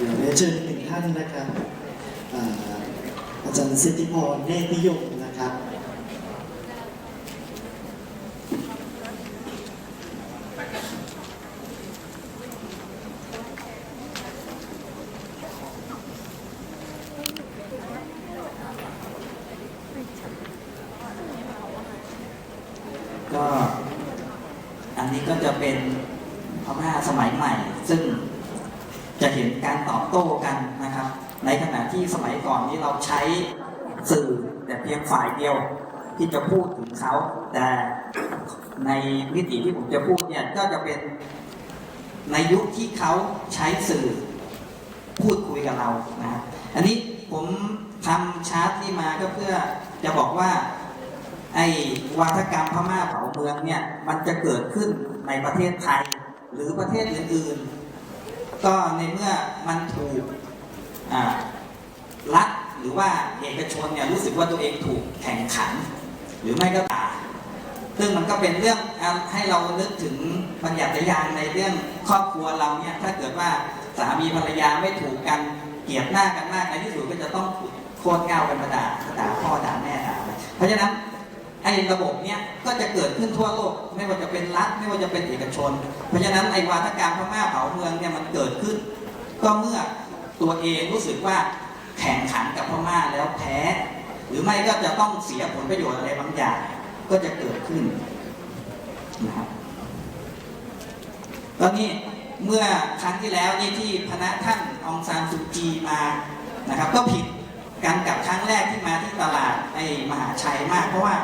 เดี๋ยวเชิญอีกหนึ่งท่านนะครับอาอาจารย์สิทธิพรเนตรนิยมนะครับ ก็อันนี้ก็จะเป็นพม่าสมัยใหม่ ซึ่งจะเห็นการตอบโต้กันนะครับ ในขณะที่สมัยก่อนนี้เราใช้สื่อแต่เพียงฝ่ายเดียว ที่จะพูดถึงเขาแต่ในมิติที่ผมจะพูดเนี่ยก็จะเป็นในยุคที่เขาใช้สื่อพูดคุยกับเรานะครับอันนี้ผมทำชาร์ตนี้มาก็เพื่อจะบอกว่าไอ้วาทกรรมพม่าเผาเมืองเนี่ยมันจะเกิดขึ้นในประเทศไทยหรือประเทศอื่นๆ ก็ในเมื่อมันถูกรัฐหรือว่าเอกชนเนี่ยรู้สึกว่าตัวเองถูกแข่งขัน หรือไม่ก็ตาซึ่งมันก็เป็นเรื่องให้เรานึกถึงบัญญัติยานในเรื่องครอบครัวเราเนี่ยถ้าเกิดว่าสามีภรรยาไม่ถูกกันเกลียดหน้ากันมากในที่สุดก็จะต้องโคตรเง่ากันมาด่าด่าพ่อด่าแม่ด่าเพราะฉะนั้นไอ้ระบบเนี้ยก็จะเกิดขึ้นทั่วโลก ไม่ว่าจะเป็นรัฐไม่ว่าจะเป็นเอกชน เพราะฉะนั้นไอ้วาทกรรมพม่าเผาเมืองเนี่ยมันเกิดขึ้น ก็เมื่อตัวเองรู้สึกว่าแข่งขันกับพม่าแล้วแพ้ หรือไม่ก็จะต้องเสียผลประโยชน์อะไรบางอย่างก็จะเกิดขึ้นนะครับตอนนี้เมื่อครั้งที่แล้วนี่ที่พระท่านองซานซูจีมานะครับ ก็ผิดกันกับครั้งแรกที่มาที่ตลาดไอ้มหาชัยมาก เพราะว่า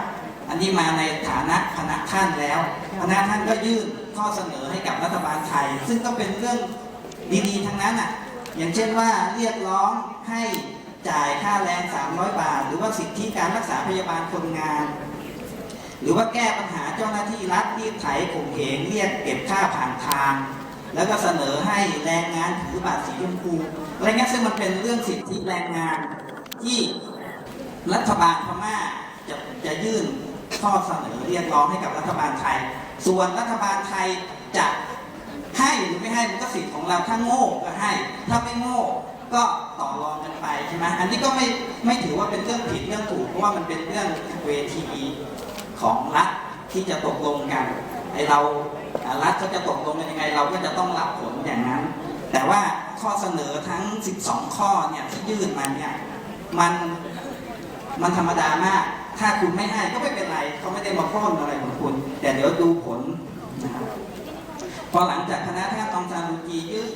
อันนี้มาในฐานะพระท่านแล้วพระท่านก็ยื่นข้อเสนอให้กับรัฐบาลไทย ซึ่งก็เป็นเรื่องดีๆทั้งนั้นอะอย่างเช่นว่าเรียกร้องให้ จ่ายค่าแรง 300 บาท หรือว่าสิทธิการรักษาพยาบาลคนงาน หรือว่าแก้ปัญหาเจ้าหน้าที่รัฐรีดไถข่มเหงเรียกเก็บค่าผ่านทาง แล้วก็เสนอให้แรงงานถือบัตรสีชมพูอะไรเงี้ยซึ่งมันเป็นเรื่องสิทธิแรงงานที่รัฐบาลพม่าจะจะยื่นข้อเสนอเรียกร้องให้กับรัฐบาลไทย ส่วนรัฐบาลไทยจะให้หรือไม่ให้มันก็สิทธิ์ของเราถ้าโง่ก็ให้ ถ้าไม่โง่ ก็ต่อรองกันไปใช่ไหมอันนี้ก็ไม่ไม่ถือว่าเป็นเรื่องผิดเรื่องถูกเพราะว่ามันเป็นเรื่องเวทีของรัฐที่จะตกลงกันไอเรารัฐเขาจะตกลงกันยังไง เราก็จะต้องรับผลอย่างนั้น แต่ว่าข้อเสนอทั้ง 12 ข้อเนี่ยที่ยื่นมาเนี่ยมันมันธรรมดามาก ถ้าคุณไม่ให้ก็ไม่เป็นไรเขาไม่ได้มาพ้นอะไรของคุณ แต่เดี๋ยวดูผลนะครับพอหลังจากคณะแพทย์ตองซานลูกียื่น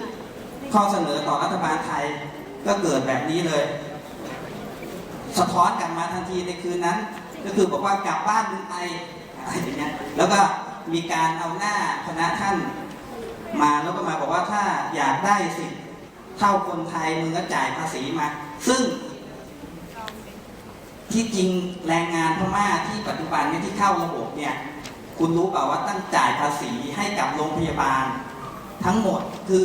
ข้อเสนอต่อรัฐบาลไทยก็เกิดแบบนี้เลย สะท้อนกลับมาทันทีในคืนนั้น ก็คือบอกว่ากลับบ้านมึงไปอะไรอย่างเงี้ยแล้วก็มีการเอาหน้าคณะท่านมาแล้วก็มาบอกว่าถ้าอยากได้สิทธิ์เท่าคนไทยมึงก็จ่ายภาษีมา ซึ่ง ที่จริงแรงงานพม่าที่ปัจจุบันเนี่ยที่เข้าระบบเนี่ย คุณรู้เปล่าว่าตั้งจ่ายภาษีให้กับโรงพยาบาล ทั้งหมดคือ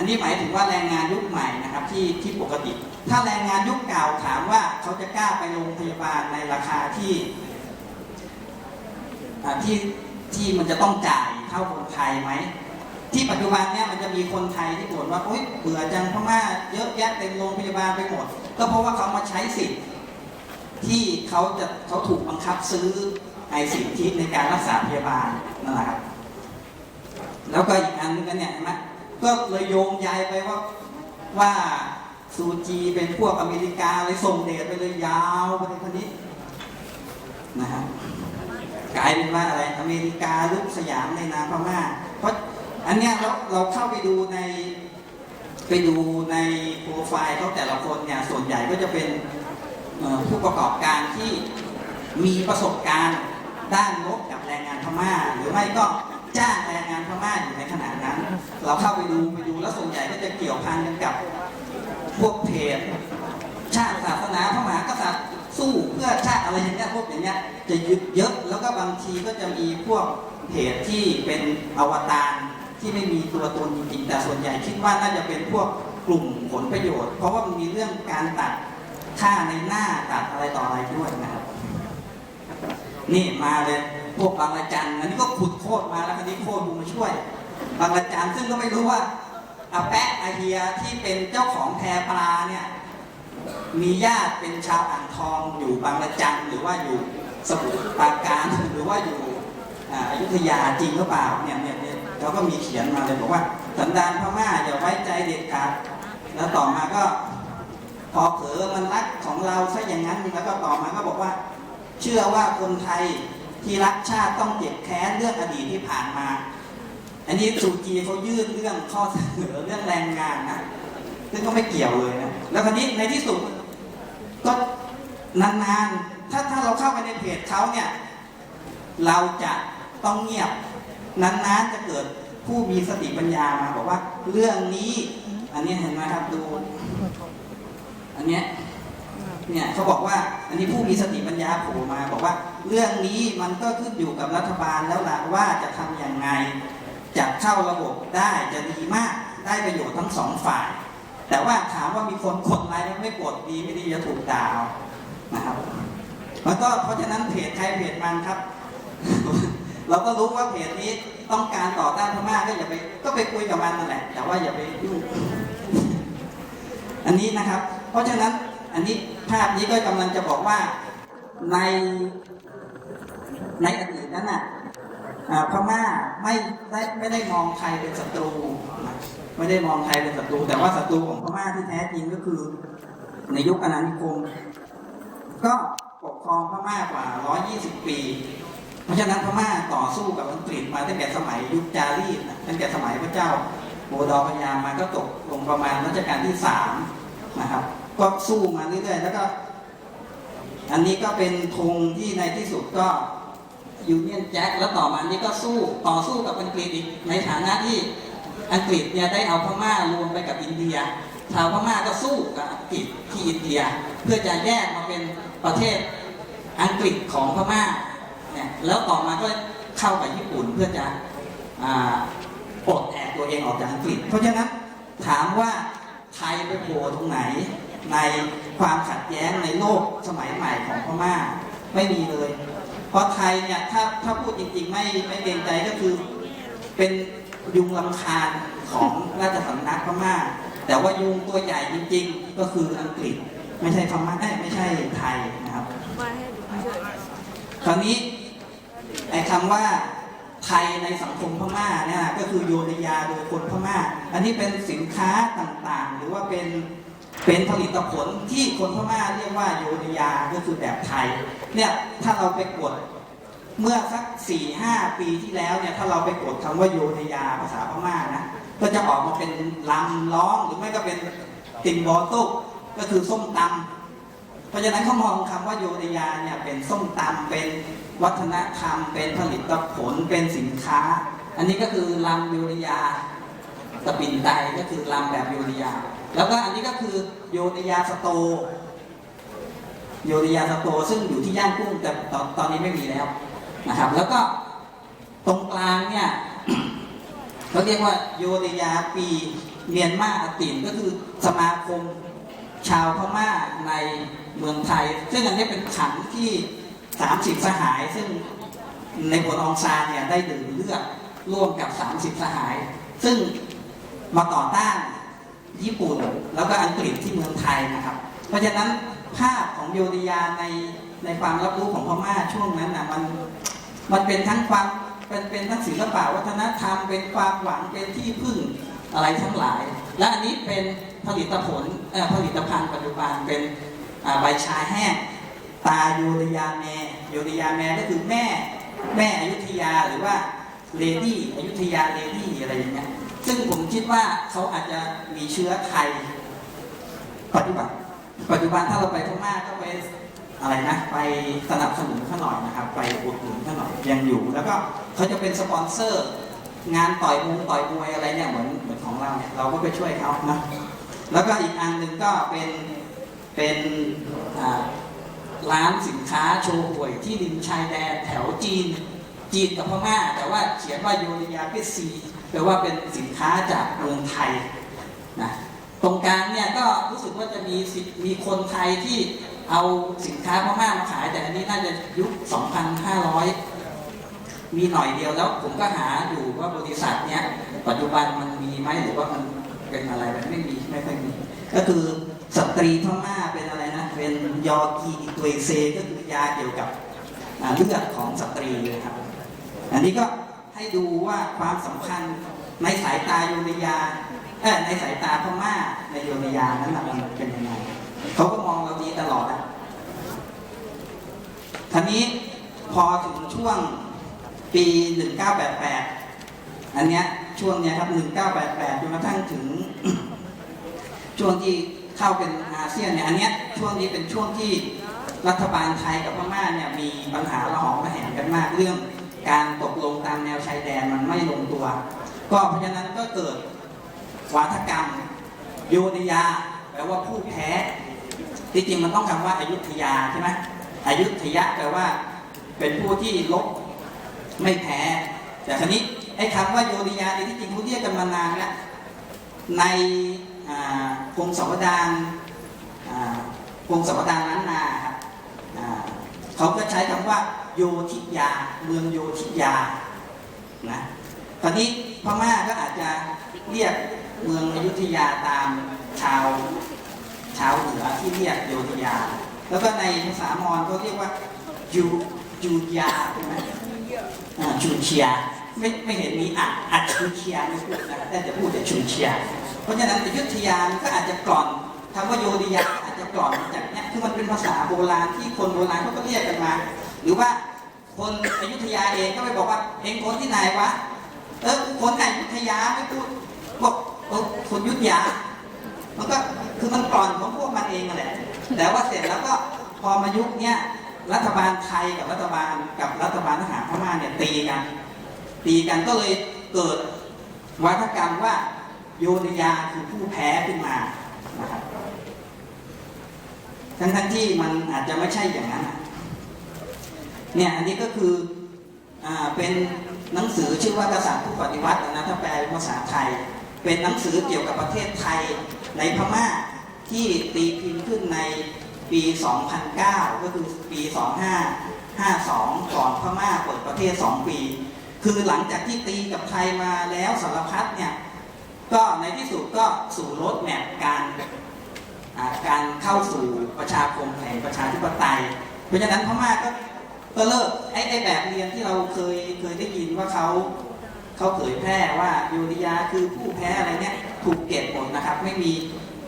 อันนี้หมายถึงว่าแรงงานยุคใหม่นะครับที่ที่ปกติ ถ้าแรงงานยุคเก่าถามว่าเขาจะกล้าไปโรงพยาบาลในราคาที่ที่ที่มันจะต้องจ่ายเท่าคนไทยไหมที่ปัจจุบันเนี่ยมันจะมีคนไทยที่บ่นว่าโอ๊ยเบื่อจังพม่าเยอะแยะเต็มโรงพยาบาลไปหมด ก็เพราะว่าเขามาใช้สิทธิ์ที่เขาจะเขาถูกบังคับซื้อไอสิทธิในการรักษาพยาบาลนั่นแหละครับแล้วก็อีกอันนึงกันเนี่ยเห็นไหม ก็เลยโยงใยไปว่าว่าซูจีเป็นพวกอเมริกาเลยส่งเดชไปเลยยาวไปในคนนี้นะฮะกลายเป็นว่าอะไรอเมริกาลุกสยามในนามพม่าเพราะอันเนี้ยเราเราเข้าไปดูในไปดูในโปรไฟล์เขาแต่ละคนเนี่ยส่วนใหญ่ก็จะเป็นผู้ประกอบการที่มีประสบการณ์ด้านลบกับแรงงานพม่า หรือไม่ก็จ้างแรงงานพม่าอยู่ในขณะนั้น เราเข้าไปดูไปดูแล้วส่วนใหญ่ก็จะเกี่ยวพันกันกับ พวกเพจชาติศาสนาพระมหากษัตริย์สู้เพื่อชาติอะไรอย่างเงี้ยพวกอย่างเงี้ยจะยึดเยอะแล้วก็บางทีก็จะมีพวกเพจที่เป็นอวตารที่ไม่มีตัวตนจริงๆแต่ส่วนใหญ่คิดว่าน่าจะเป็นพวกกลุ่มผลประโยชน์ เพราะว่ามันมีเรื่องการตัดค่าในหน้าตัดอะไรต่ออะไรด้วยนะครับ นี่มาเลยพวกบางระจันอันนี้ก็ขุดโคตรมาแล้วคันนี้โคตรบูมาช่วย บางระจันซึ่งก็ไม่รู้ว่าอาแปะอาเฮียที่เป็นเจ้าของแพปลาเนี่ยมีญาติเป็นชาวอ่างทองอยู่บางระจันหรือว่าอยู่สมุทรปราการหรือว่าอยู่อยุธยาจริงหรือเปล่าเนี่ยเนี่ยเนี่ยเขาก็มีเขียนมาเลยบอกว่าสันดานพม่าอย่าไว้ใจเด็ดขาดแล้วต่อมาก็พอเผลอมันรักของเราซะอย่างนั้นแล้วก็ต่อมาก็บอกว่า เชื่อว่าคนไทยที่รักชาติต้องเจ็บแค้นเรื่องอดีตที่ผ่านมา อันนี้สุจีเขายื่นเรื่องข้อเสนอเรื่องแรงงานนะซึ่งก็ไม่เกี่ยวเลยนะแล้วคราวนี้ในที่สุดก็นานๆถ้าถ้าเราเข้าไปในเพจเขาเนี่ย เราจะต้องเงียบนานๆจะเกิดผู้มีสติปัญญามาบอกว่าเรื่องนี้ อันนี้เห็นไหมครับดูอันเนี้ยเนี่ยเขาบอกว่าอันนี้ผู้มีสติปัญญาโผล่มา บอกว่า เรื่องนี้มันก็ขึ้นอยู่กับรัฐบาลแล้วล่ะว่าจะทำอย่างไง จะเข้าระบบได้จะดีมากได้ประโยชน์ทั้งสองฝ่าย แต่ว่าถามว่ามีคนกดไลค์ไม่กดดีไม่ดีจะถูกด่าเอานะครับมันก็เพราะฉะนั้นเพจใครเพจมันครับ เราก็รู้ว่าเพจนี้ต้องการต่อต้านพม่าก็อย่าไปก็ไปคุยกับมันนั่นแหละ แต่ว่าอย่าไปยุ่งอันนี้นะครับ เพราะฉะนั้นอันนี้ภาพนี้ก็กำลังจะบอกว่าในในอดีตนั้นน่ะอ่า พม่าไม่ได้ไม่ได้มองไทยเป็นศัตรู ไม่ได้มองไทยเป็นศัตรู แต่ว่าศัตรูของพม่าที่แท้จริงก็คือ ในยุคอาณานิคม ก็ปกครองพม่ากว่า 120 ปี เพราะฉะนั้นพม่าต่อสู้กับอังกฤษมาตั้งแต่สมัยยุคจารีตนะตั้งแต่สมัยพระเจ้าโบดอพยามาก็ตกลงประมาณรัชกาลที่สามนะครับ ก็สู้มาเรื่อยๆแล้วก็ อันนี้ก็เป็นธงที่ในที่สุดก็ ยูเนียนแจ็คแล้วต่อมานี้ก็สู้ต่อสู้กับอังกฤษอีกในฐานะที่อังกฤษเนี่ยได้เอาพม่ารวมไปกับอินเดีย ชาวพม่าก็สู้กับอังกฤษที่อินเดีย เพื่อจะแยกมาเป็นประเทศอังกฤษของพม่าเนี่ยแล้วต่อมาก็เข้ากับญี่ปุ่นเพื่อจะปลดแอกตัวเองออกจากอังกฤษ เพราะฉะนั้นถามว่าไทยไปโผล่ตรงไหนในความขัดแย้งในโลกสมัยใหม่ของพม่าไม่มีเลย เพราะไทยเนี่ยถ้าถ้าพูดจริงๆ ไม่ไม่เกรงใจก็คือเป็นยุงลำคาญของราชสำนักพม่าแต่ว่ายุงตัวใหญ่จริงๆ ก็คืออังกฤษไม่ใช่พม่าไม่ใช่ไทยนะครับคราวนี้ไอ้คำว่าไทยในสังคมพม่าเนี่ยก็คือโยนยาโดยคนพม่า อันนี้เป็นสินค้าต่างๆ หรือว่าเป็น เป็นผลิตผลที่คนพม่าเรียกว่าโยนยาก็คือแบบไทย เนี่ยถ้าเราไปกดเมื่อสักสี่ห้าปีที่แล้วเนี่ยถ้าเราไปกดคำว่าโยนยาภาษาพม่านะก็จะออกมาเป็นลำร้องหรือไม่ก็เป็นติงบอตุกก็คือส้มตำเพราะฉะนั้นเขามองคำว่าโยธยาเนี่ยเป็นส้มตำเป็นวัฒนธรรม เป็นผลิตผลเป็นสินค้า อันนี้ก็คือลำโยธยาตะปินไตก็คือลำแบบโยธยา แล้วก็อันนี้ก็คือโยธยาสโต โยธยาสโตซึ่งอยู่ที่ย่างกุ้งแต่ตอนตอนนี้ไม่มีแล้วนะครับ แล้วก็ตรงกลางเนี่ยเขาเรียกว่าโยธยาปีเมียนมาอตินก็คือสมาคมชาวพม่าในเมืองไทย ซึ่งอันนี้เป็นขันที่30สหาย ซึ่งในผลองซานเนี่ยได้ดื่มเลือดร่วมกับ30สหาย ซึ่งมาต่อต้าน ญี่ปุ่น แล้วก็อังกฤษที่เมืองไทยนะครับ เพราะฉะนั้นภาพของโยธยาในในความรับรู้ของพม่าช่วงนั้นนะมันมันเป็นทั้งความเป็นเป็นทั้งศิลปะวัฒนธรรมเป็นความหวังเป็นที่พึ่งอะไรทั้งหลาย และอันนี้เป็นผลิตผลผลิตภัณฑ์ปัจจุบันเป็นใบชาแห้งตาโยธยาแมโยธยาแมก็คือแม่แม่อยุธยาหรือว่าเลดี้อยุธยาเลดี้อะไรอย่างเงี้ย ซึ่งผมคิดว่าเขาอาจจะมีเชื้อไทยปัจจุบันปัจจุบันถ้าเราไปพม่าก็ไปอะไรนะ ไปสนับสนุนเขาหน่อยนะครับ ไปอุดหนุนเขาหน่อยยังอยู่ แล้วก็เขาจะเป็นสปอนเซอร์ งานต่อยมงต่อยมวยอะไรเนี่ยเหมือนเหมือนของเราเนี่ยเราก็ไปช่วยเขานะแล้วก็อีกอันหนึ่งก็เป็นเป็นร้านสินค้าโชว์หวยที่ริมชายแดนแถวจีน จีนกับพม่า แต่ว่าเขียนว่าโยนิยาพิซี แปลว่าเป็นสินค้าจากเมืองไทยนะตรงกลางเนี่ยก็รู้สึกว่าจะมีมีคนไทยที่เอาสินค้าพม่ามาขาย แต่อันนี้น่าจะยุค 2,500 มีหน่อยเดียวแล้วผมก็หาอยู่ว่าบริษัทเนี้ยปัจจุบันมันมีไหมหรือว่ามันเป็นอะไรแบบไม่มีไม่ค่อยมีก็คือสตรีพม่าเป็นอะไรนะ เป็นยอกีตุเอเซก็คือยาเกี่ยวกับเลือดของสตรีนะครับ อันนี้ก็ ให้ดูว่าความสำคัญในสายตาโยนิยาเออในสายตาพม่าในโยนิยานั้นมันเป็นยังไงเขาก็มองเราดีตลอดอะทีนี้พอถึงช่วงปี 1988 อันเนี้ยช่วงเนี้ยครับ 1988จนกระทั่งถึง ช่วงที่เข้าเป็นอาเซียนเนี่ยอันเนี้ยช่วงนี้เป็นช่วงที่รัฐบาลไทยกับพม่าเนี่ยมีปัญหาระหองระแหงกันมากเรื่อง การตกลงตามแนวชายแดนมันไม่ลงตัว ก็เพราะฉะนั้นก็เกิดวาทกรรมโยนิยาแปลว่าผู้แพ้ที่จริงมันต้องคำว่าอายุทยาใช่ไหมอายุทยะแปลว่าเป็นผู้ที่ลบไม่แพ้ แต่ครนี้ไอ้คำว่าโยนิยาเนี่ยที่จริงเขาเรียกกันมานานแล้วในอ่ากรมสมดานอ่ากรมสมดานล้านนาครับเขาก็ใช้คำว่า โยธิยา เมืองโยธิยานะตอนนี้พม่าก็อาจจะเรียกเมืองอยุธยาตามชาวชาวเหนือที่เรียกโยธยา แล้วก็ในภาษามอญเขาเรียกว่ายูจูยาใช่ไหมอ่าชูเชียไม่ไม่เห็นมีอัดอัดชูเชียไม่พูดนะแต่จะพูดแต่ชูเชีย เพราะฉะนั้นอยุธยาก็อาจจะก่อนคำว่าโยธยาอาจจะก่อนจากเนี้ยคือมันเป็นภาษาโบราณที่คนโบราณเขาก็เรียกกันมา หรือว่า คนอยุธยาเองก็ไปบอกว่าเองคนที่ไหนวะเออกูคนอยุธยาไม่พูดบอกคนยุธยา มันก็คือมันก่อนของพวกมันเองแหละแต่ว่าเสร็จแล้วก็พอมายุคเนี้ยรัฐบาลไทยกับรัฐบาลกับรัฐบาลทหารพม่าเนี่ยตีกัน ตีกันก็เลยเกิดวัฒกรรมว่าโยนยาคือผู้แพ้ขึ้นมานะครับทั้งทั้งที่มันอาจจะไม่ใช่อย่างนั้น เนี่ยอันนี้ก็คืออ่าเป็นหนังสือชื่อว่ากษัตริย์ผู้ปฏิวัตินะถ้าแปลเป็นภาษาไทย เป็นหนังสือเกี่ยวกับประเทศไทยในพม่าที่ตีพิมพ์ขึ้นในปี 2009 ก็คือปี 2552 ก่อนพม่าเปิดประเทศ 2 ปี คือหลังจากที่ตีกับไทยมาแล้วสารพัดเนี่ยก็ในที่สุดก็สู่รถแมพการการเข้าสู่ประชาคมแห่งประชาธิปไตย เพราะฉะนั้นพม่าก็ ก็เลิกไอ้ไอ้แบบเรียนที่เราเคยเคยได้ยินว่าเขาเขาเผยแพร่ว่ายูริยาคือผู้แพ้อะไรเนี่ยถูกเก็บหมดนะครับ ไม่มี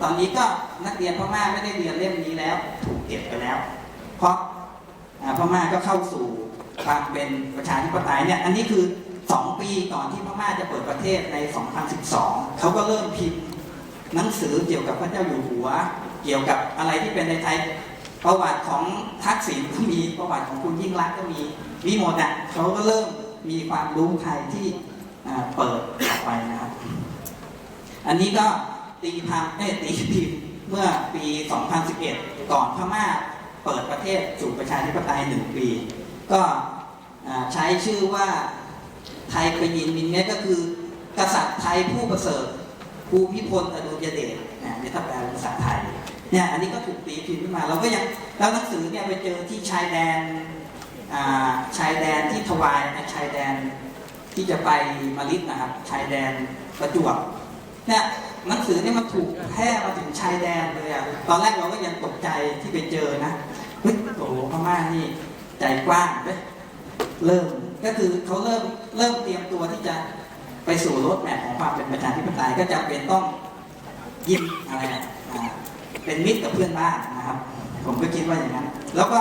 ตอนนี้ก็นักเรียนพม่าไม่ได้เรียนเล่มนี้แล้ว ถูกเก็บไปแล้ว เพราะอ่าพม่าก็เข้าสู่ความเป็นประชาธิปไตยเนี่ยอันนี้คือ 2 ปีก่อนที่พม่าจะเปิดประเทศใน 2012 เขาก็เริ่มพิมพ์หนังสือเกี่ยวกับพระเจ้าอยู่หัว เกี่ยวกับอะไรที่เป็นในไทย ประวัติของทักษิณก็มีประวัติของคุณยิ่งรักก็มีมีหมดอะเขาก็เริ่มมีความรู้ไทยที่เปิดออกไปนะครับ อันนี้ก็ตีพัมเอ้ตีพิมพ์เมื่อปี 2011 ก่อนพม่าเปิดประเทศสู่ประชาธิปไตยหนึ่งปี ก็ใช้ชื่อว่าไทยเป็นยินมินเนี่ยก็คือกษัตริย์ไทยผู้ประเสริฐภูมิพลอดุลยเดชนะเนี่ยถ้าแปลเป็นภาษาไทย เนี่ยอันนี้ก็ถูกตีพิมพ์ขึ้นมา เราก็ยังแล้วหนังสือเนี่ยไปเจอที่ชายแดนอ่าชายแดนที่ทวายชายแดนที่จะไปมาลิดนะครับ ชายแดนประจวบเนี่ยหนังสือเนี่ยมันถูกแพร่มาถึงชายแดนเลยอะตอนแรกเราก็ยังตกใจที่ไปเจอนะเฮ้ยโอ้โหพม่านี่ใจกว้างเว้ยเริ่มก็คือเขาเริ่มเริ่มเตรียมตัวที่จะไปสู่รถแมพของความเป็นประชาธิปไตยก็จำเป็นต้องยิ้มอะไรอะ เป็นมิตรกับเพื่อนบ้านนะครับ ผมก็คิดว่าอย่างนั้น แล้วก็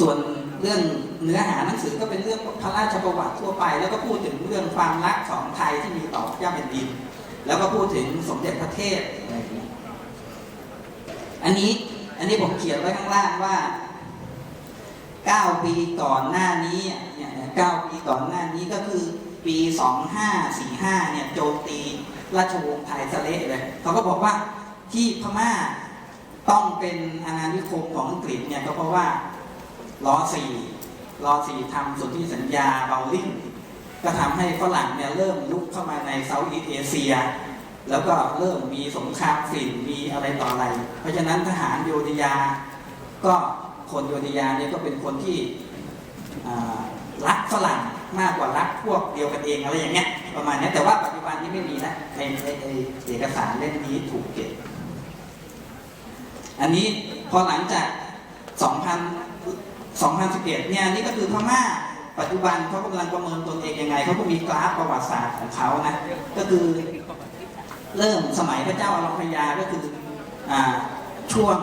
ส่วนเรื่องเนื้อหาหนังสือก็เป็นเรื่องพระราชประวัติทั่วไป แล้วก็พูดถึงเรื่องความรักของไทยที่มีต่อพระเจ้าแผ่นดิน แล้วก็พูดถึงสมเด็จพระเทพอะไรอย่างนี้อันนี้อันนี้ผมเขียนไว้ข้างล่างว่า9ปีก่อนหน้านี้เนี่ย9ปีก่อนหน้านี้ก็คือปี2545เนี่ยโจมตีราชวงศ์ไทยสเละเลยเขาก็บอกว่า ที่พม่าต้องเป็นอาณานิคมของอังกฤษเนี่ยก็เพราะว่ารอสี่รอสี่ทำสนธิสัญญาเบลลิงก็ทำให้ฝรั่งเนี่ยเริ่มลุกเข้ามาในเซาท์อีสเอเชีย แล้วก็เริ่มมีสงครามฝิ่นมีอะไรต่ออะไร เพราะฉะนั้นทหารโยธยา ก็คนโยธยาเนี่ยก็เป็นคนที่รักฝรั่งมากกว่ารักพวกเดียวกันเองอะไรอย่างเงี้ยประมาณนี้แต่ว่าปัจจุบันนี้ไม่มีนะในเอกสารเล่มนี้ถูกเก็บ อันนี้พอหลังจาก 2000 2011 เนี่ยนี่ก็คือพม่าปัจจุบันเขากำลังประเมินตนเองยังไงเขาก็มีกราฟประวัติศาสตร์ของเขานะก็คือเริ่มสมัยพระเจ้าอรพยาก็คืออช่วง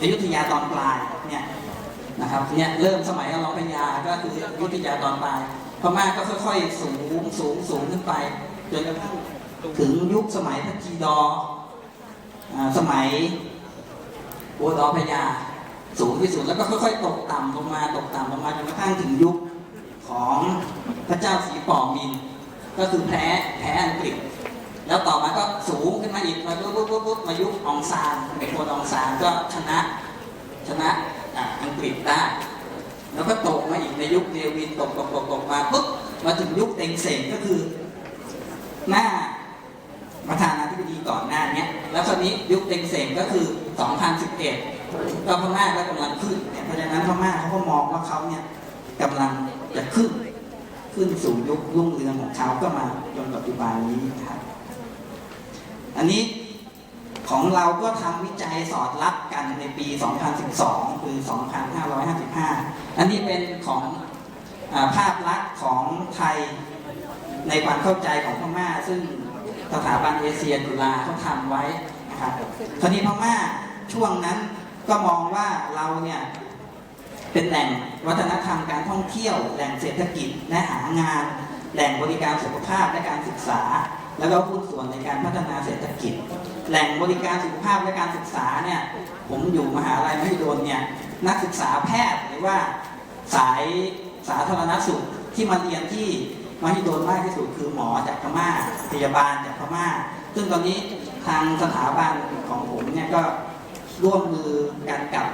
อยุธยาตอนปลายเนี่ยนะครับเนี่ยเริ่มสมัยอรพยาก็คืออยุธยาตอนปลายพม่าก็ค่อยๆ สูงสูงสูงขึ้นไปจนกระทั่งถึงยุคสมัยพระจีดอร์อ่าสมัย โอดอพญาสูงที่สุดแล้วก็ค่อยๆ ตกต่ำลงมาตกต่ำลงมาจนกระทั่งถึงยุคของพระเจ้าสีปอมิน ก็คือแพ้แพ้อังกฤษ แล้วต่อมาก็สูงขึ้นมาอีกมาปุ๊บปุ๊บปุ๊บปุ๊บมายุคองซานเป็นคนองซานก็ชนะชนะอังกฤษได้แล้วก็ตกมาอีกในยุคเดวินตกตกตกตกมาปุ๊บมาถึงยุคเต็งเสงก็คือหน้า ประธานาธิบดีก่อนหน้านี้แล้วคราวนี้ยุคเต็งเสงก็คือ 2011ก็พม่าก็กำลังขึ้นเนี่ยเพราะฉะนั้นพม่าเขาก็มองว่าเขาเนี่ยกำลังจะขึ้น ขึ้นสู่ยุครุ่งเรืองของเขาก็มาจนปัจจุบันนี้ครับอันนี้ของเราก็ทำวิจัยสอดรับกันในปี 2012 คือ 2555 อันนี้เป็นของอภาพลักษณ์ของไทยในความเข้าใจของพม่าซึ่ง สถาบันเอเชียจุฬาเขาทำไว้นะครับคราวนี้พม่าช่วงนั้นก็มองว่าเราเนี่ยเป็นแหล่งวัฒนธรรมการท่องเที่ยว แหล่งเศรษฐกิจและหางาน แหล่งบริการสุขภาพและการศึกษา แล้วก็หุ้นส่วนในการพัฒนาเศรษฐกิจ แหล่งบริการสุขภาพและการศึกษาเนี่ยผมอยู่มหาลัยมหิดลเนี่ยนักศึกษาแพทย์หรือว่าสายสาธารณสุขที่มาเรียนที่ มหิดลมากที่สุดคือหมอจากพม่าพยาบาลจากพม่า ซึ่งตอนนี้ทางสถาบันของผมเนี่ยก็ร่วมมือกันกับ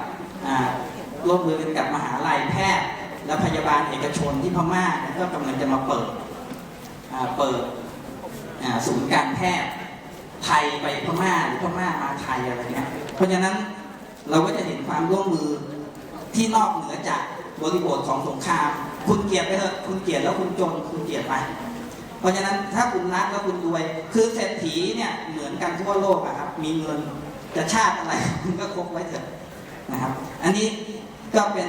ร่วมมือกันกับมหาลัยแพทย์ และพยาบาลเอกชนที่พม่าก็กำลังจะมาเปิดเปิดศูนย์การแพทย์ไทยไปพม่าหรือพม่ามาไทยอะไรเงี้ยเพราะฉะนั้นเราก็จะเห็นความร่วมมือที่นอกเหนือจากบริบทของสงคราม คุณเกลียดไปเถอะคุณเกลียดแล้วคุณจนคุณเกลียดไป เพราะฉะนั้นถ้าคุณรักแล้วคุณรวย คือเศรษฐีเนี่ยเหมือนกันทั่วโลกอะครับ มีเงินจะชาติอะไรคุณก็คบไว้เถอะนะครับ อันนี้ก็เป็น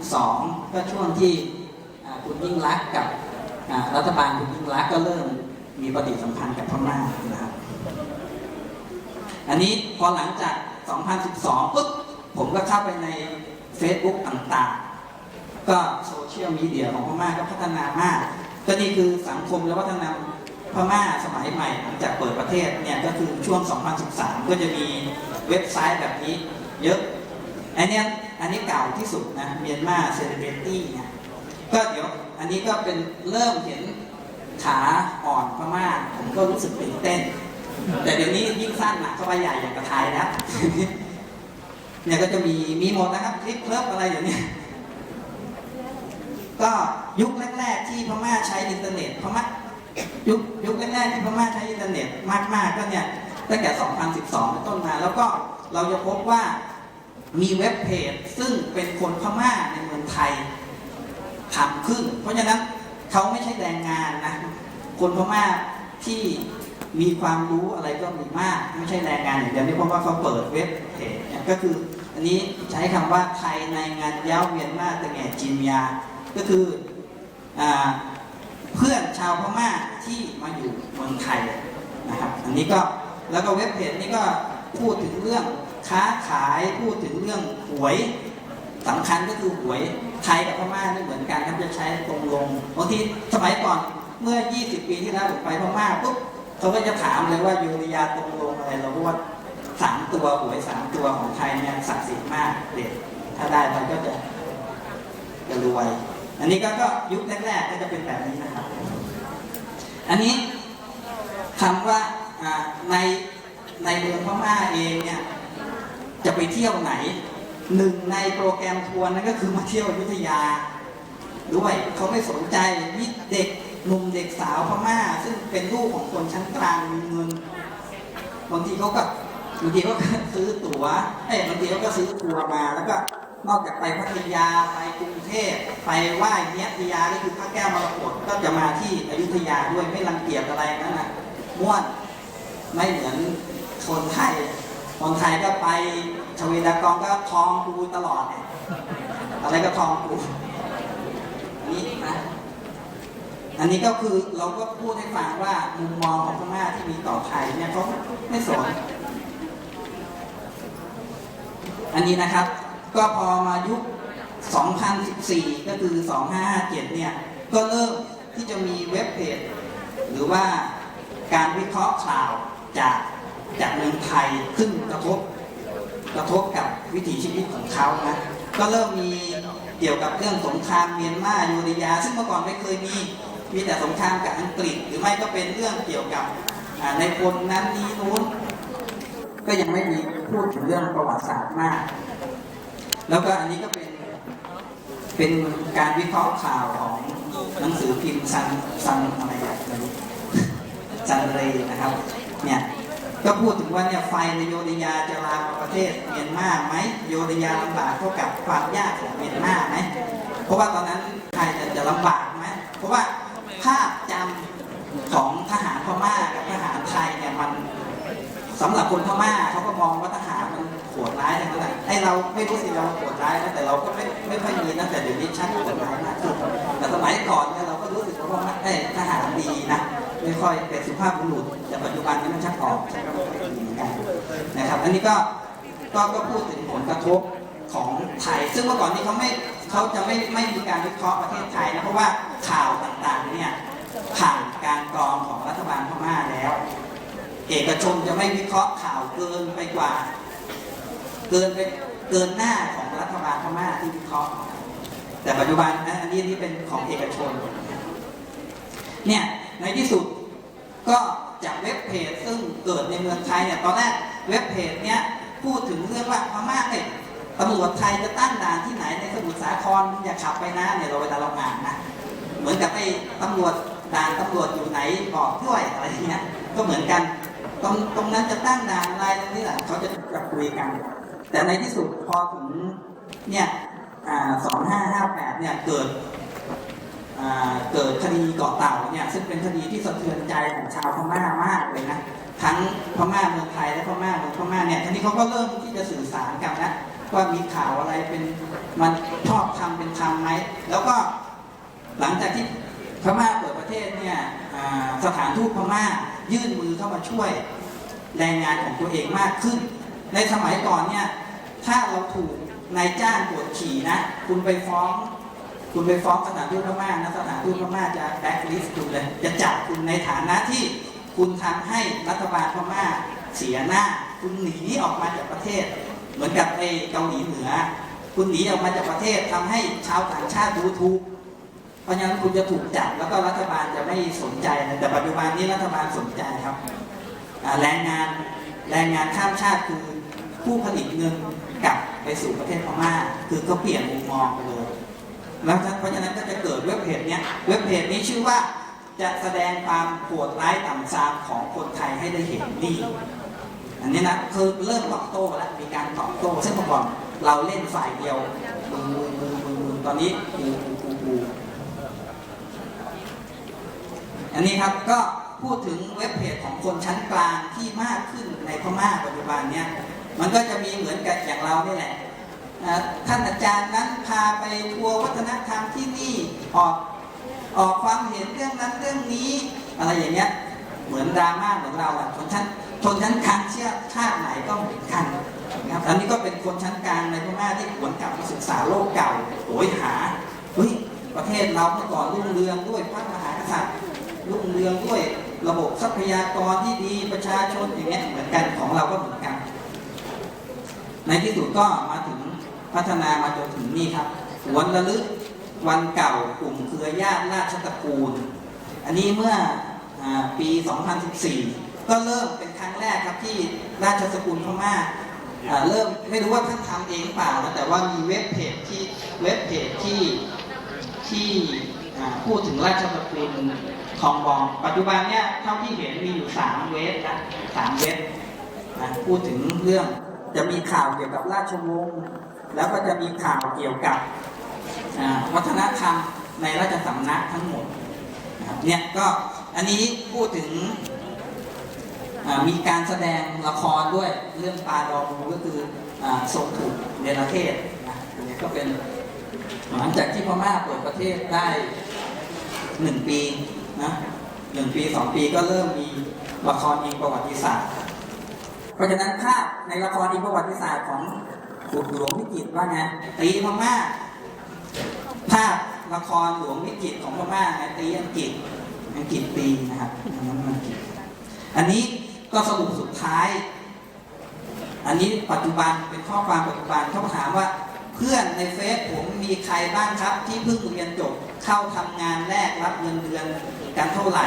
2012 ก็ช่วงที่คุณยิ่งรักกับรัฐบาลคุณยิ่งรักก็เริ่มมีปฏิสัมพันธ์กับพม่านะครับ อันนี้พอหลังจาก 2012 ปุ๊บผมก็เข้าไปใน Facebook ต่างๆ ก็โซเชียลมีเดียของพม่าก็พัฒนามาก ก็นี่คือสังคมและวัฒนธรรมพม่าสมัยใหม่หลังจากเปิดประเทศเนี่ยก็คือช่วง 2013 ก็จะมีเว็บไซต์แบบนี้เยอะ อันนี้อันนี้เก่าที่สุดนะเมียนมาเซเลบริตี้เนี่ยก็เดี๋ยวอันนี้ก็เป็นเริ่มเห็นขาอ่อนพม่าผมก็รู้สึกตื่นเต้น แต่เดี๋ยวนี้ยิ่งสั้นหนักเข้าไปใหญ่อย่างกระไทยแล้วเนี่ยก็จะมีมีหมดนะครับคลิปเคลิปอะไรอย่างเนี้ย ก็ยุคแรก ๆ ที่พม่าใช้อินเทอร์เน็ตพม่ายุคยุคแรกๆที่พม่าใช้อินเทอร์เน็ตมากๆก็เนี่ยตั้งแต่ 2012 เป็นต้นมา แล้วก็เราจะพบว่ามีเว็บเพจซึ่งเป็นคนพม่าในเมืองไทยทำขึ้น เพราะฉะนั้นเขาไม่ใช่แรงงานนะคนพม่าที่มีความรู้อะไรก็มีมาก ไม่ใช่แรงงานอย่างเดียวนี่เพราะว่าเขาเปิดเว็บเพจก็คือ อันนี้ใช้คำว่าไทยในงานย้าวเวียนมาตะแง่จีนยา ก็คืออเพื่อนชาวพม่าที่มาอยู่เมืองไทยนะครับอันนี้ก็แล้วก็เว็บเพจนี้ก็พูดถึงเรื่องค้าขายพูดถึงเรื่องหวยสำคัญก็คือหวยไทยกับพม่านี่เหมือนกันครับจะใช้ตรงลงบางทีสมัยก่อนเมื่อ 20 ปีที่แล้วผมไปพม่าปุ๊บเขาก็จะถามเลยว่ายูริยาตรงลงอะไรเราก็ว่าสามตัวหวยสามตัวของไทยเนี่ยศักดิ์สิทธิ์มากเด็ดถ้าได้ไปก็จะจะรวย อันนี้ก็ก็ยุคแรกๆก็จะเป็นแบบนี้นะครับ อันนี้คำว่าอ่าในในเมืองพม่าเองเนี่ยจะไปเที่ยวไหนหนึ่งในโปรแกรมทัวร์นั่นก็คือมาเที่ยวอยุธยา ด้วยเขาไม่สนใจมีเด็กหนุ่มเด็กสาวพม่า ซึ่งเป็นลูกของคนชั้นกลางมีเงินบางทีเขาก็บางทีเขาก็ซื้อตั๋วเอ้บางทีเขาก็ซื้อทัวร์มาแล้วก็ นอกจากไปพัทยาไปกรุงเทพไปไหว้เนี้ยทยาก็คือพระแก้วมรกตก็จะมาที่อยุธยาด้วยไม่รังเกียจอะไรนั่นนะม่วนไม่เหมือนคนไทยคนไทยก็ไปชเวดากองก็ทองกูตลอดเนี่ยอะไรก็ทองกูนี่นะอันนี้ก็คือเราก็พูดให้ฟังว่ามุมมองของพม่าที่มีต่อไทยเนี่ยเขาไม่สนอันนี้นะครับ ก็พอมายุค 2014 ก็คือ 2557 เนี่ย ก็เริ่มที่จะมีเว็บเพจหรือว่าการวิเคราะห์ข่าวจากจากเมืองไทยขึ้นกระทบกระทบกับวิถีชีวิตของเขานะก็เริ่มมีเกี่ยวกับเรื่องสงครามเมียนมายูริยา ซึ่งเมื่อก่อนไม่เคยมีมีแต่สงครามกับอังกฤษ หรือไม่ก็เป็นเรื่องเกี่ยวกับในพลนั้นนี้นู้น ก็ยังไม่มีพูดถึงเรื่องประวัติศาสตร์มาก แล้วก็อันนี้ก็เป็นเป็นการวิเคราะห์ข่าวของหนังสือพิมพ์ซันซันอะไรอย่างนี้จันเรยนะครับเนี่ยก็พูดถึงว่าเนี่ยไฟในโยธยาจะลามประเทศเมียนมาไหมโยธยาลำบากเท่ากับความยากของเมียนมาไหมเพราะว่าตอนนั้นไทยจะจะลำบากไหมเพราะว่าภาพจำของทหารพม่ากับทหารไทยเนี่ยมันสำหรับคนพม่าเขาก็มองว่าทหาร โหดร้ายทั้งนั้นแหละไอเราไม่รู้สิเราโหดร้ายนะแต่เราก็ไม่ไม่ค่อยมีนะแต่เดี๋ยวนี้ชักโหดร้ายมากขึ้นแต่สมัยก่อนเนี่ยเราก็รู้สึกว่าเอ้ยทหารดีนะไม่ค่อยเป็นสุภาพบุรุษแต่ปัจจุบันนี้มันชักออกชักไม่ค่อยดีเหมือนกันนะครับ อันนี้ก็ก็ก็พูดถึงผลกระทบของไทย ซึ่งเมื่อก่อนนี้เขาไม่เขาจะไม่ไม่มีการวิเคราะห์ประเทศไทยนะเพราะว่าข่าวต่างๆเนี่ยผ่านการกรองของรัฐบาลพม่าแล้ว เอกชนจะไม่วิเคราะห์ข่าวเกินไปกว่า เกินไปเกินหน้าของรัฐบาลพม่าที่วิเคราะห์แต่ปัจจุบันนะอันนี้อันนี้เป็นของเอกชน เนี่ยในที่สุดก็จากเว็บเพจซึ่งเกิดในเมืองไทยเนี่ยตอนแรกเว็บเพจเนี้ยพูดถึงเรื่องว่าพม่าเนี่ยตำรวจไทยจะตั้งด่านที่ไหนในสมุทรสาครอย่าขับไปนะเนี่ยเราเวลาเราอ่านนะเหมือนกับไอ้ตำรวจด่านตำรวจอยู่ไหนบอกด้วยอะไรเงี้ยก็เหมือนกัน ตรงตรงนั้นจะตั้งด่านอะไรตรงนี้แหละเขาจะจะคุยกัน แต่ในที่สุดพอถึงเนี่ยสองห้าห้าแปดเนี่ยเกิดเกิดคดีเกาะเต่าเนี่ยซึ่งเป็นคดีที่สะเทือนใจของชาวพม่ามากเลยนะทั้งพม่าเมืองไทยและพม่าเมืองพม่าเนี่ยทีนี้เขาก็เริ่มที่จะสื่อสารกันนะว่ามีข่าวอะไรเป็นมันชอบทำเป็นธรรมไหมแล้วก็หลังจากที่พม่าเปิดประเทศเนี่ยสถานทูตพม่ายื่นมือเข้ามาช่วยแรงงานของตัวเองมากขึ้น ในสมัยก่อนเนี่ย ถ้าเราถูกนายจ้างกดขี่นะ คุณไปฟ้อง คุณไปฟ้องสถานทูตพม่านะสถานทูตพม่าจะแบ็คลิสต์คุณเลย จะจับคุณในฐานะที่คุณทำให้รัฐบาลพม่าเสียหน้า คุณหนีออกมาจากประเทศ เหมือนกับไอ้เกาหลีเหนือ คุณหนีออกมาจากประเทศทำให้ชาวต่างชาติดูถูกเพราะฉะนั้นคุณจะถูกจับแล้วก็รัฐบาลจะไม่สนใจนะแต่ปัจจุบันนี้รัฐบาลสนใจครับแรงงานแรงงานข้ามชาติคือผู้ผลิตเงิน กลับไปสู่ประเทศพม่าคือก็เปลี่ยนมุมมองไปเลยแล้วเพราะฉะนั้นก็จะเกิดเว็บเพจเนี้ยเว็บเพจนี้ชื่อว่าจะแสดงความโหดร้ายต่ำซามของคนไทยให้ได้เห็นนี่อันนี้นะคือเริ่มตอบโต้แล้วมีการตอบโต้ซึ่งเมื่อก่อนเราเล่นฝ่ายเดียวมือมือมือมือมือตอนนี้กูกูกูกูอันนี้ครับก็พูดถึงเว็บเพจของคนชั้นกลางที่มากขึ้นในพม่าปัจจุบันเนี้ย มันก็จะมีเหมือนกับอย่างเรานี่แหละท่านอาจารย์นั้นพาไปทัวร์วัฒนธรรมที่นี่ออกออกความเห็นเรื่องนั้นเรื่องนี้ อะไรอย่างเงี้ยเหมือนดราม่าเหมือนเราอะชนชั้นชนชั้นกลางเชื่อชาติไหนก็เหมือนกันนะครับอันนี้ก็เป็นคนชั้นกลางในพม่าที่หวนกลับมาศึกษาโลกเก่าโอยหาเฮ้ยประเทศเราเมื่อก่อนรุ่งเรืองด้วยพระมหากษัตริย์รุ่งเรืองด้วยระบบทรัพยากรที่ดีประชาชนอย่างเงี้ยเหมือนกันของเราก็เหมือนกัน ในที่สุดก็มาถึงพัฒนามาจนถึงนี่ครับหวนระลึกวันเก่ากลุ่มเครือญาติราชตระกูล อันนี้เมื่ออปี 2014 ก็เริ่มเป็นครั้งแรกครับที่ราชสกุลพม่าอ่าเริ่มไม่รู้ว่าท่านทำเองเปล่านะแต่ว่ามีเว็บเพจที่เว็บเพจที่ที่พูดถึงราชสกุลทองบอง ปัจจุบันเนี่ยเท่าที่เห็นมีอยู่สามเว็บนะสามเว็บนะพูดถึงเรื่อง จะมีข่าวเกี่ยวกับราชวงศ์แล้วก็จะมีข่าวเกี่ยวกับวัฒนธรรมในราชสำนักทั้งหมดเนี่ยก็อันนี้พูดถึงมีการแสดงละครด้วยเรื่องปลาดองก็คือทรงถูกเนรเทศนะอันนี้ก็เป็นหลังจากที่พม่าเปิดประเทศได้หนึ่งปีนะหนึ่งปีสองปีก็เริ่มมีละครอิงประวัติศาสตร์ ราะฉะนั้นภาพในละครอิงประวัติศาสตร์ของขุนหลวงวิจิตรว่าไงตีพม่าภาพละครหลวงวิจิตรของพม่าไงตีอังกฤษอังกฤษตีนะครับอันนั้นอังกฤษอันนี้ก็สรุปสุดท้าย อันนี้ปัจจุบันเป็นข้อความปัจจุบันเขาถามว่าเพื่อนในเฟซผมมีใครบ้างครับ ที่เพิ่งเรียนจบเข้าทำงานแรกรับเงินเดือนกันเท่าไหร่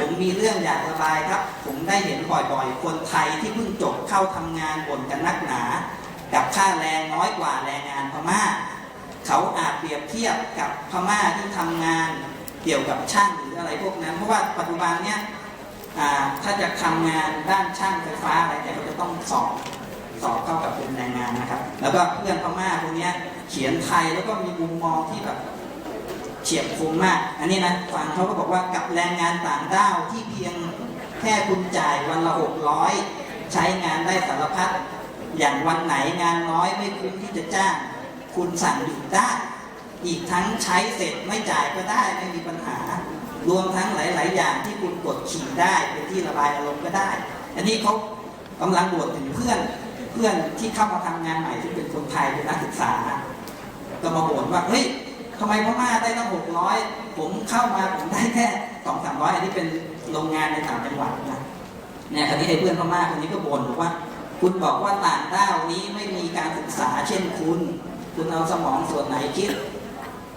ผมมีเรื่องอยากระบายครับ ผมได้เห็นบ่อยๆ คนไทยที่เพิ่งจบเข้าทำงานบ่นกันนักหนา กับค่าแรงน้อยกว่าแรงงานพม่า เขาอาจเปรียบเทียบกับพม่าที่ทำงานเกี่ยวกับช่างหรืออะไรพวกนั้น เพราะว่าปัจจุบันเนี้ยถ้าจะทำงานด้านช่างไฟฟ้าอะไรเนี่ยเขาจะต้องสอบสอบเข้ากับเป็นแรงงานนะครับ แล้วก็เพื่อนพม่าคนเนี้ยเขียนไทยแล้วก็มีมุมมองที่แบบ เฉียบคมมาก อันนี้นะฟังเขาก็บอกว่ากับแรงงานต่างด้าวที่เพียงแค่คุณจ่ายวันละหกร้อยใช้งานได้สารพัดอย่างวันไหนงานน้อยไม่คุ้มที่จะจ้าง คุณสั่งหยุดได้ อีกทั้งใช้เสร็จไม่จ่ายก็ได้ไม่มีปัญหา รวมทั้งหลาย ๆ อย่างที่คุณกดขี่ได้เป็นที่ระบายอารมณ์ก็ได้ อันนี้เขากำลังบวชถึงเพื่อนเพื่อนที่เข้ามาทำงานใหม่ที่เป็นคนไทยเป็นนักศึกษา ก็มาบ่นว่าเฮ้ย ทำไมพม่าได้ตั้งหกร้อยผมเข้ามาผมได้แค่สองสามร้อยอันนี้เป็นโรงงานในต่างจังหวัดนะเนี่ยคราวนี้ไอ้เพื่อนพม่าคนนี้ก็บ่นบอกว่า คุณบอกว่าต่างด้าวนี้ไม่มีการศึกษาเช่นคุณ คุณเอาสมองส่วนไหนคิด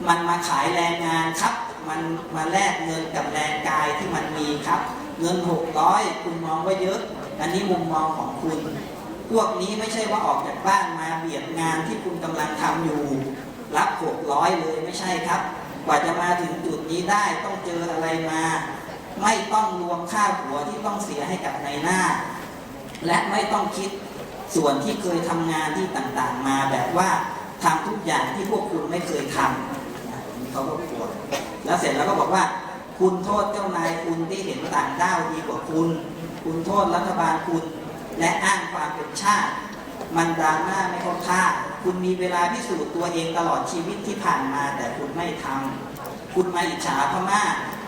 มันมาขายแรงงานครับ มันมาแลกเงินกับแรงกายที่มันมีครับ เงินหกร้อยคุณมองว่าเยอะ อันนี้มุมมองของคุณพวกนี้ไม่ใช่ว่าออกจากบ้านมาเบียดงานที่คุณกำลังทำอยู่ รับหกร้อยเลยไม่ใช่ครับ กว่าจะมาถึงจุดนี้ได้ต้องเจออะไรมา ไม่ต้องรวมค่าหัวที่ต้องเสียให้กับนายหน้า และไม่ต้องคิดส่วนที่เคยทำงานที่ต่างๆมาแบบว่าทำทุกอย่างที่พวกคุณไม่เคยทำเขาก็ปวดแล้วเสร็จแล้วก็บอกว่า คุณโทษเจ้านายคุณที่เห็นต่างด้าวดีกว่าคุณ คุณโทษรัฐบาลคุณ และอ้างความเป็นชาติ มันดราม่าไม่เข้าท่า คุณมีเวลาพิสูจน์ตัวเองตลอดชีวิตที่ผ่านมาแต่คุณไม่ทำคุณมาอิจฉาพม่า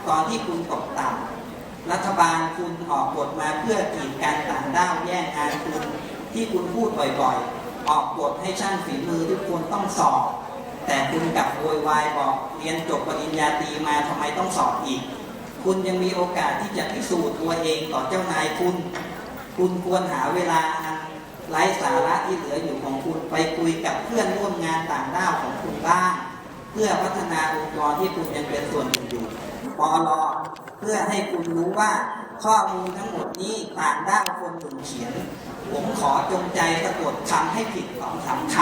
ตอนที่คุณตกต่ำรัฐบาลคุณออกกฎมาเพื่อกีดกันต่างด้าวแย่งงานคุณที่คุณพูดบ่อยๆ ออกกฎให้ช่างฝีมือทุกคนต้องสอบ แต่คุณกลับโวยวายบอกเรียนจบปริญญาตรีมาทำไมต้องสอบอีก คุณยังมีโอกาสที่จะพิสูจน์ตัวเองต่อเจ้านายคุณ คุณควรหาเวลาอัน ไร้สาระที่เหลืออยู่ของคุณไปคุยกับเพื่อนร่วมงานต่างด้าวของคุณบ้างเพื่อพัฒนาองค์กรที่คุณยังเป็นส่วนหนึ่งอยู่ปอลเพื่อให้คุณรู้ว่าข้อมูลทั้งหมดนี้ต่างด้าวคนหนึ่งเขียน ผมขอจงใจสะกดคำให้ผิดสองสามค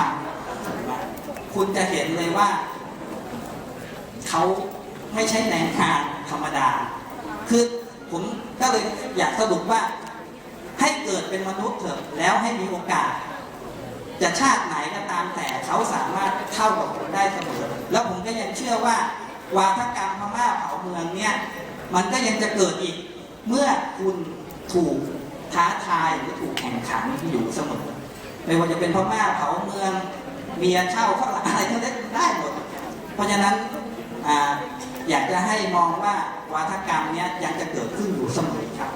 ำคุณจะเห็นเลยว่า เขาไม่ใช่แรงงานธรรมดา คือผมก็เลยอยากสรุปว่า ให้เกิดเป็นมนุษย์เถอะแล้วให้มีโอกาส จะชาติไหนก็ตามแต่เขาสามารถเข้ากับคุณได้เสมอ แล้วผมก็ยังเชื่อว่า วาทกรรมพม่าเผาเมืองเนี่ย มันก็ยังจะเกิดอีก เมื่อคุณถูกท้าทายหรือถูกแข่งขันอยู่เสมอ ไม่ว่าจะเป็นพม่าเผาเมือง เมียเช่าเขาอะไรทั้งนั้นได้หมด เพราะฉะนั้นออยากจะให้มองว่าวาทกรรมเนี้ยยังจะเกิดขึ้นอยู่เสมอครับ